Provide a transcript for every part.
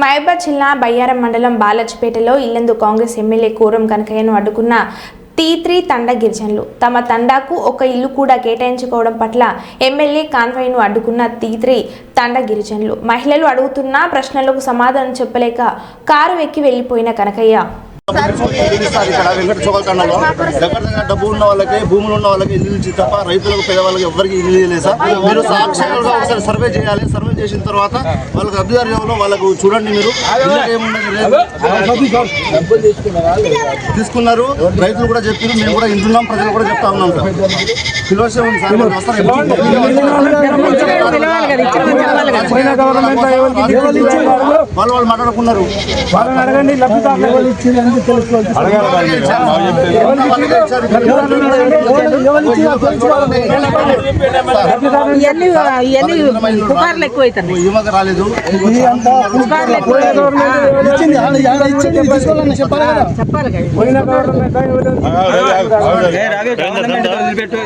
మహబాద్ జిల్లా బయ్యారం మండలం బాలజ్పేటలో ఇల్లందు కాంగ్రెస్ ఎమ్మెల్యే కోరం కనకయ్యను అడ్డుకున్న టీ త్రీ తండ గిరిజనులు. తమ తండాకు ఒక ఇల్లు కూడా కేటాయించుకోవడం పట్ల ఎమ్మెల్యే కాన్వాయ్ను అడ్డుకున్న టీ త్రీ తండ గిరిజనులు. మహిళలు అడుగుతున్న ప్రశ్నలకు సమాధానం చెప్పలేక కారు ఎక్కి వెళ్ళిపోయిన కనకయ్య. ఇస్తారు ఇక్కడ వెంకట చౌకతండలో దగ్గర దగ్గర డబ్బు ఉన్న వాళ్ళకి భూములు ఉన్న వాళ్ళకి ఇల్లు ఇచ్చి తప్ప రైతులకు పేదవాళ్ళకి ఎవరికి ఇల్లు లేదు సార్. మీరు సాక్షిగా ఒకసారి సర్వే చేయాలి. సర్వే చేసిన తర్వాత వాళ్ళకి అభ్యర్థి ఎవరో వాళ్ళకు చూడండి మీరు. తీసుకున్నారు. రైతులు కూడా చెప్పారు. మేము కూడా ఇంటున్నాం ప్రజలు కూడా చెప్తా ఉన్నాం సార్. పిలవసే ఉంది సార్ వాళ్ళు వస్తారు వాళ్ళు వాళ్ళు మాట్లాడుకున్నారు వాళ్ళని అడగండి పుకార్లు రాలేదు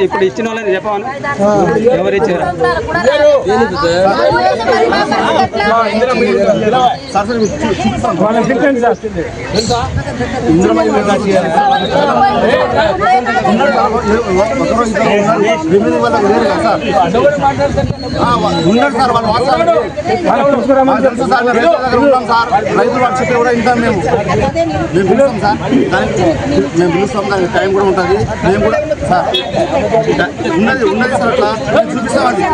ఇప్పుడు ఇచ్చిన వాళ్ళని చెప్పాను ఎవరు ఇచ్చారు సార్ సార్ వాళ్ళు తెలుసు సార్, రైతుల దగ్గర ఉంటాం సార్ రైతులు వాళ్ళు కూడా వింటాం మేము మేము పిలుస్తాం సార్ దానికి మేము పిలుస్తాం దానికి టైం కూడా ఉంటుంది మేము కూడా సార్ ఉన్నది ఉన్నది సార్ అట్లా చూపిస్తామండి